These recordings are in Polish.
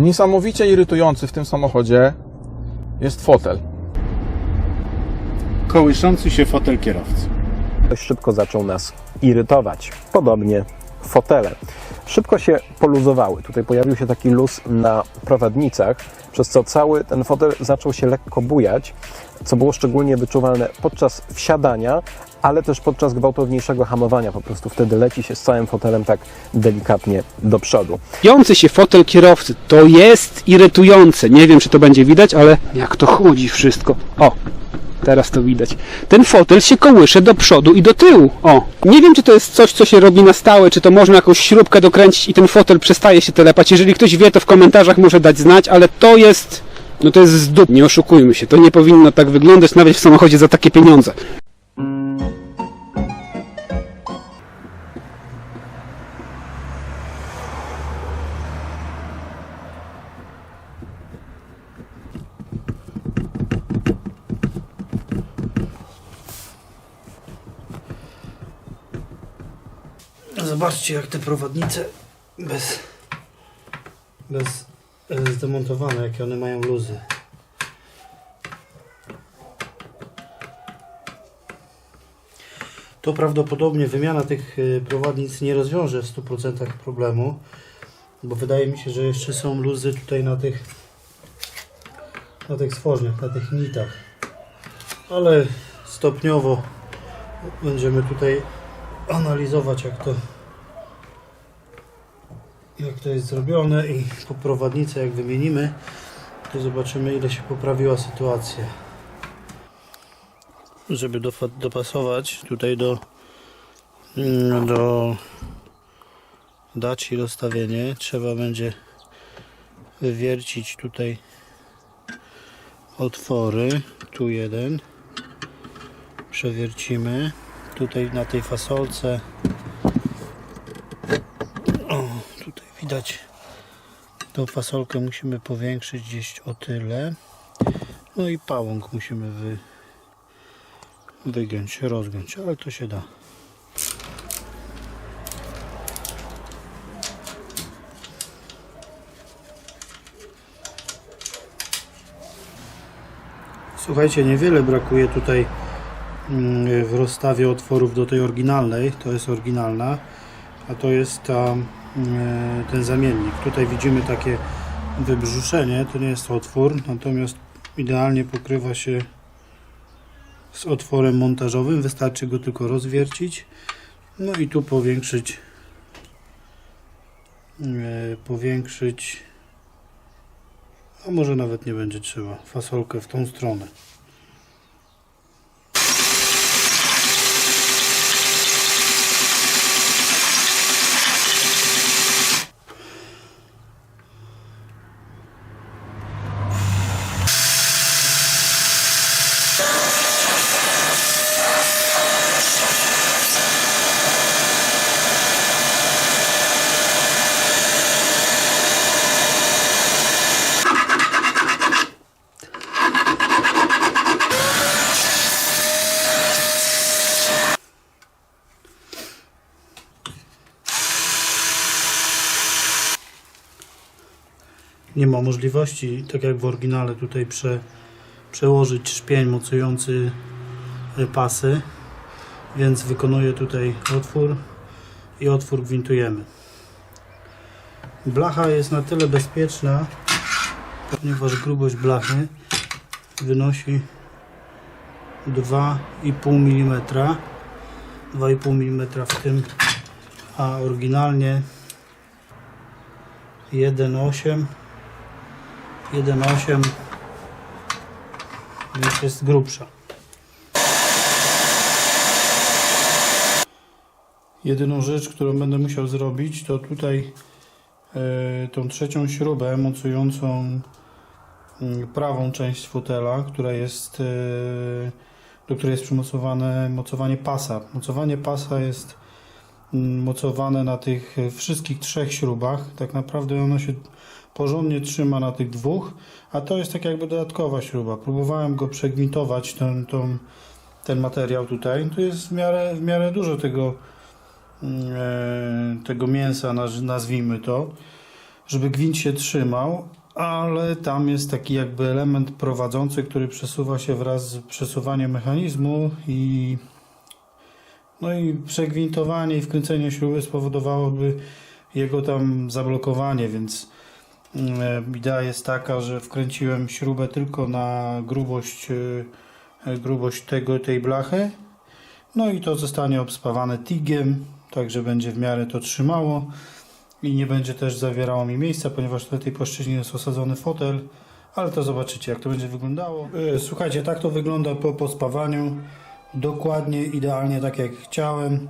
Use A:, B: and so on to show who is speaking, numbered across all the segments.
A: Niesamowicie irytujący w tym samochodzie jest fotel.
B: Kołyszący się fotel kierowcy.
C: dość szybko zaczął nas irytować. Podobnie fotele. Szybko się poluzowały. Tutaj pojawił się taki luz na prowadnicach, przez co cały ten fotel zaczął się lekko bujać, co było szczególnie wyczuwalne podczas wsiadania, ale też podczas gwałtowniejszego hamowania. Po prostu wtedy leci się z całym fotelem tak delikatnie do przodu.
D: Piący się fotel kierowcy to jest irytujące. Nie wiem, czy to będzie widać, ale jak to chodzi wszystko. O, teraz to widać. Ten fotel się kołysze do przodu i do tyłu. O, nie wiem, czy to jest coś, co się robi na stałe, czy to można jakąś śrubkę dokręcić i ten fotel przestaje się telepać. Jeżeli ktoś wie, to w komentarzach może dać znać, ale to jest. No to jest zdup. Nie oszukujmy się, to nie powinno tak wyglądać nawet w samochodzie za takie pieniądze.
E: Zobaczcie jak te prowadnice bez, bez e, zdemontowane, jakie one mają luzy. To prawdopodobnie wymiana tych e, prowadnic nie rozwiąże w 100% problemu, bo wydaje mi się, że jeszcze są luzy tutaj na tych na tych stworzniach, na tych nitach. Ale stopniowo będziemy tutaj analizować jak to jak to jest zrobione i po prowadnicę jak wymienimy to zobaczymy ile się poprawiła sytuacja. Żeby dopasować tutaj do mm, do dać i rozstawienie trzeba będzie wywiercić tutaj otwory. Tu jeden. Przewiercimy. Tutaj na tej fasolce o, tutaj widać tą fasolkę musimy powiększyć gdzieś o tyle. No i pałąk musimy wy, wygiąć, rozgiąć, ale to się da. Słuchajcie, niewiele brakuje tutaj mm, w rozstawie otworów do tej oryginalnej, to jest oryginalna, a to jest ta, ten zamiennik. Tutaj widzimy takie wybrzuszenie, to nie jest otwór, natomiast idealnie pokrywa się z otworem montażowym, wystarczy go tylko rozwiercić, no i tu powiększyć e, powiększyć a może nawet nie będzie trzeba fasolkę w tą stronę nie ma możliwości, tak jak w oryginale, tutaj prze, przełożyć szpień mocujący e, pasy, więc wykonuję tutaj otwór i otwór gwintujemy. Blacha jest na tyle bezpieczna, ponieważ grubość blachy wynosi 2,5 mm 2,5 mm w tym, a oryginalnie 1,8 1,8 więc jest grubsza. Jedyną rzecz, którą będę musiał zrobić, to tutaj e, tą trzecią śrubę mocującą mm, prawą część fotela, która jest, e, do której jest przymocowane mocowanie pasa. Mocowanie pasa jest mm, mocowane na tych wszystkich trzech śrubach. Tak naprawdę ono się porządnie trzyma na tych dwóch, a to jest tak jakby dodatkowa śruba. Próbowałem go przegwintować, ten, ten materiał tutaj. Tu jest w miarę, w miarę dużo tego, mm, e, tego mięsa, naz- nazwijmy to, żeby gwint się trzymał, ale tam jest taki jakby element prowadzący, który przesuwa się wraz z przesuwaniem mechanizmu i no i przegwintowanie i wkręcenie śruby spowodowałoby jego tam zablokowanie, więc idea jest taka, że wkręciłem śrubę tylko na grubość, e, grubość tego, tej blachy, no i to zostanie obspawane tigiem, tak że będzie w miarę to trzymało i nie będzie też zawierało mi miejsca, ponieważ na tej płaszczyźnie jest osadzony fotel, ale to zobaczycie jak to będzie wyglądało. E, Słuchajcie, tak to wygląda po pospawaniu. Dokładnie, idealnie tak jak chciałem.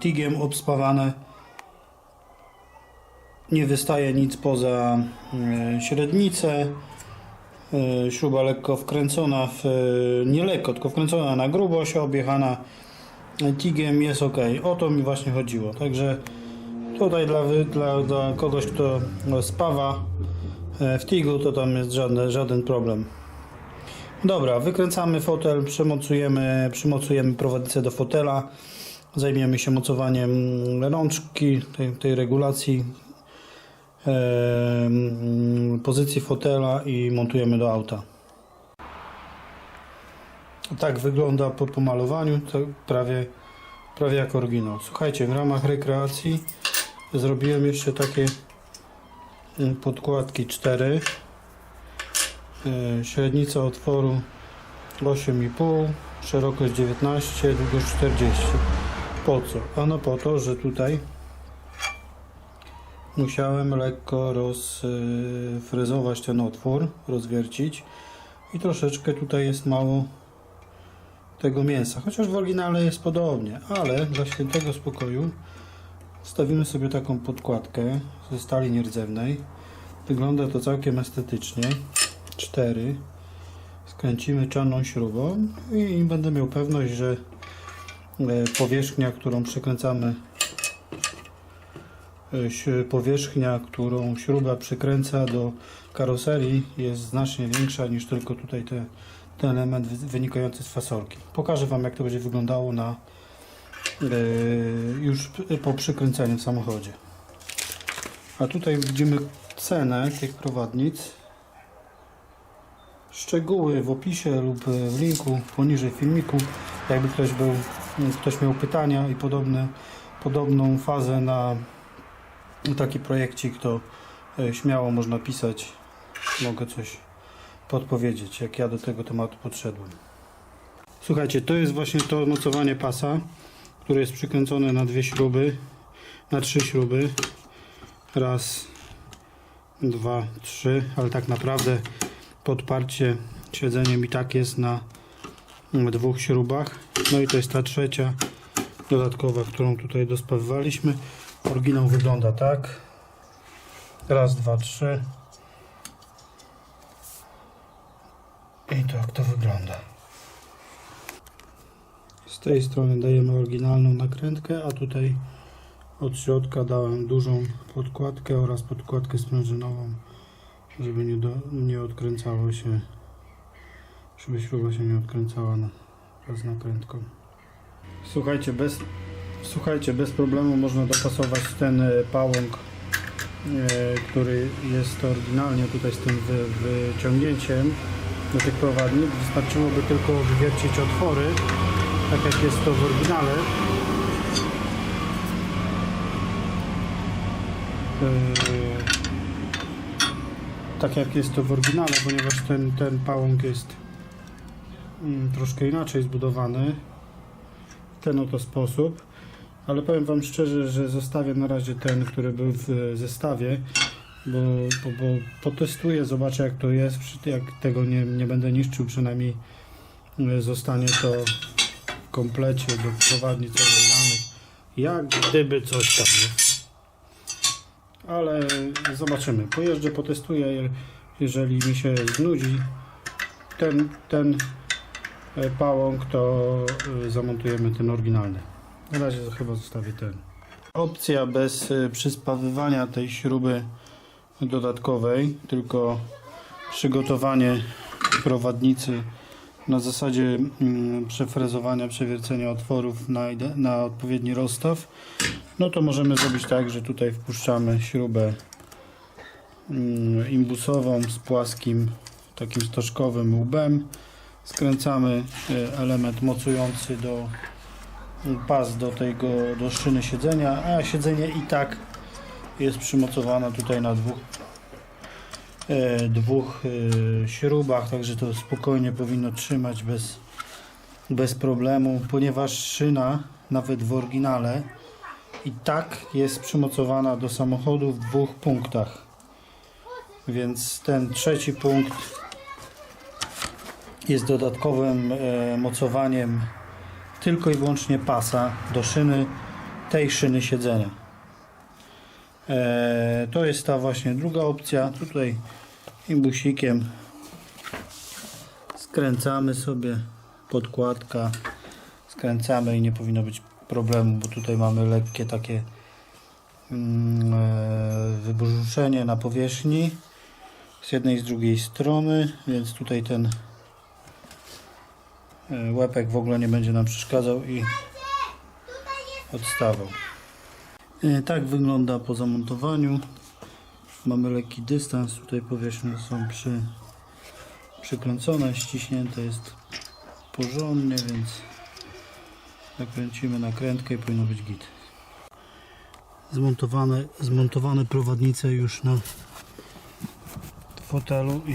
E: Tigiem obspawane. Nie wystaje nic poza e, średnicę. E, Śruba lekko wkręcona, w, e, nie lekko, tylko wkręcona na grubość, objechana tigiem jest ok. O to mi właśnie chodziło. Także tutaj dla, dla, dla kogoś, kto spawa w tigu, to tam jest żadne, żaden problem. Dobra, wykręcamy fotel, przymocujemy, przymocujemy prowadnicę do fotela, zajmiemy się mocowaniem rączki, tej, tej regulacji pozycji fotela i montujemy do auta. Tak wygląda po pomalowaniu, prawie, prawie jak oryginał. Słuchajcie, w ramach rekreacji zrobiłem jeszcze takie podkładki 4 E, średnica otworu 8,5 szerokość 19 długość 40 po co? ano po to, że tutaj musiałem lekko rozfrezować ten otwór rozwiercić i troszeczkę tutaj jest mało tego mięsa, chociaż w oryginale jest podobnie, ale dla świętego spokoju stawimy sobie taką podkładkę ze stali nierdzewnej. Wygląda to całkiem estetycznie. 4 skręcimy czarną śrubą i będę miał pewność, że e, powierzchnia, którą przykręcamy ś- powierzchnia, którą śruba przykręca do karoserii jest znacznie większa niż tylko tutaj te, ten element wy- wynikający z fasolki. Pokażę Wam jak to będzie wyglądało na e, już po przykręceniu w samochodzie. A tutaj widzimy cenę tych prowadnic. Szczegóły w opisie lub w linku poniżej filmiku. Jakby ktoś był, ktoś miał pytania i podobne, podobną fazę na taki projekcik, to e, śmiało można pisać. Mogę coś podpowiedzieć, jak ja do tego tematu podszedłem. Słuchajcie, to jest właśnie to mocowanie pasa, które jest przykręcone na dwie śruby, na trzy śruby. Raz, dwa, trzy, ale tak naprawdę podparcie siedzeniem i tak jest na mm, dwóch śrubach. No i to jest ta trzecia dodatkowa, którą tutaj dospawywaliśmy. Oryginał wygląda tak. Raz, dwa, trzy. I tak to wygląda. Z tej strony dajemy oryginalną nakrętkę, a tutaj od środka dałem dużą podkładkę oraz podkładkę sprężynową, żeby nie, do, nie odkręcało się, żeby śruba się nie odkręcała na, z nakrętką. Słuchajcie, bez, słuchajcie, bez problemu można dopasować ten e, pałąk, e, który jest oryginalnie tutaj z tym wy, wyciągnięciem do tych prowadnic. Wystarczyłoby tylko wywiercić otwory, tak jak jest to w oryginale. Eee, tak jak jest to w oryginale, ponieważ ten, ten pałąk jest mm, troszkę inaczej zbudowany w ten oto sposób. Ale powiem Wam szczerze, że zostawię na razie ten, który był w zestawie, bo, bo, bo potestuję, zobaczę jak to jest, jak tego nie, nie będę niszczył, przynajmniej e, zostanie to w komplecie do prowadnic oryginalnych, jak gdyby coś tam, nie? ale zobaczymy. Pojeżdżę, potestuję. je- Jeżeli mi się znudzi ten, ten e, pałąk, to e, zamontujemy ten oryginalny. Na razie chyba zostawię ten. Opcja bez e, przyspawywania tej śruby dodatkowej, tylko przygotowanie prowadnicy na zasadzie mm, przefrezowania, przewiercenia otworów na, na odpowiedni rozstaw, no to możemy zrobić tak, że tutaj wpuszczamy śrubę mm, imbusową z płaskim, takim stożkowym łbem. Skręcamy e, element mocujący do pas do tego, do szyny siedzenia, a siedzenie i tak jest przymocowane tutaj na dwóch e, dwóch e, śrubach, także to spokojnie powinno trzymać bez, bez problemu, ponieważ szyna nawet w oryginale i tak jest przymocowana do samochodu w dwóch punktach. Więc ten trzeci punkt jest dodatkowym e, mocowaniem tylko i wyłącznie pasa do szyny, tej szyny siedzenia. E, to jest ta właśnie druga opcja. Tutaj imbusikiem skręcamy sobie podkładka, skręcamy i nie powinno być problemu, bo tutaj mamy lekkie takie mm, e, wybrzuszenie na powierzchni z jednej i z drugiej strony, więc tutaj ten łepek w ogóle nie będzie nam przeszkadzał i odstawał. E, Tak wygląda po zamontowaniu. Mamy lekki dystans, tutaj powierzchnie są przy, przykręcone, ściśnięte jest porządnie, więc nakręcimy nakrętkę i powinno być git. Zmontowane, zmontowane prowadnice już na fotelu i